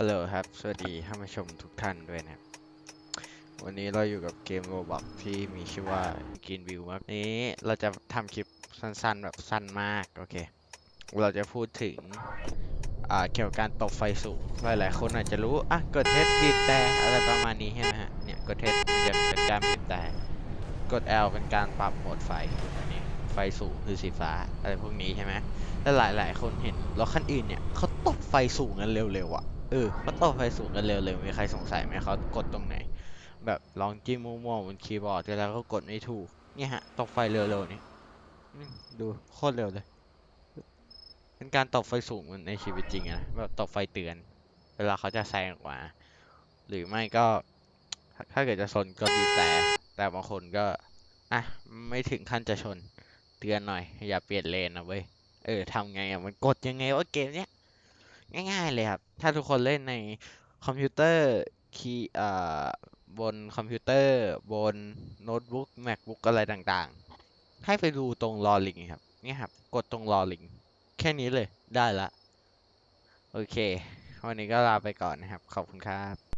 ฮัลโหลครับ สวัสดีท่านผู้ชมทุกท่านด้วยนะครับ วันนี้เราอยู่กับเกมโรบอกที่มีชื่อว่ากินวิวครับนี้เราจะทำคลิปสั้นๆ แบบสั้นมาก โอเค เราจะพูดถึง อ่า เกี่ยวกับการตบไฟสูง หลายๆ คนอาจจะรู้ อะ กดเทสบีบแต่อะไรประมาณนี้ใช่ไหมฮะ เนี่ย กดเทสมันจะเป็นการบีบแต่ กด L เป็นการปรับโหมดไฟอันนี้ไฟสูงคือสีฟ้าอะไรพวกนี้ใช่ไหมแต่หลายๆ คนเห็นรถคันอื่นเนี่ยเขาตบไฟสูงกันเร็วๆอะ เออเขาตบไฟสูงกันเร็วๆมีใครสงสัยไหมเขากดตรงไหน แบบลองจิ้มมั่วๆบนคีย์บอร์ดแล้วก็กดไม่ถูก เนี่ยฮะตบไฟเร็วๆนี่ดูโคตรเร็วเลย เป็นการตบไฟสูงเหมือนในชีวิตจริงอะนะแบบตบไฟเตือน เวลาเขาจะแซงออกมาหรือไม่ก็ ถ้าเกิดจะชนก็บีบแต่ แต่บางคนก็อะไม่ถึงขั้นจะชน เตือนหน่อย อย่าเปลี่ยนเลนนะเว้ยเออทำไงอะมันกดยังไงวะเกมเนี้ย ง่ายๆเลยครับ ถ้าทุกคนเล่นในคอมพิวเตอร์คีเอ่อบนคอมพิวเตอร์ บนโน้ตบุ๊ก MacBook อะไรต่างๆ ให้ไปดูตรงลอลิงครับ เนี่ยครับ กดตรงลอลิง แค่นี้เลยได้ละ โอเค วันนี้ก็ลาไปก่อนนะครับ ขอบคุณครับ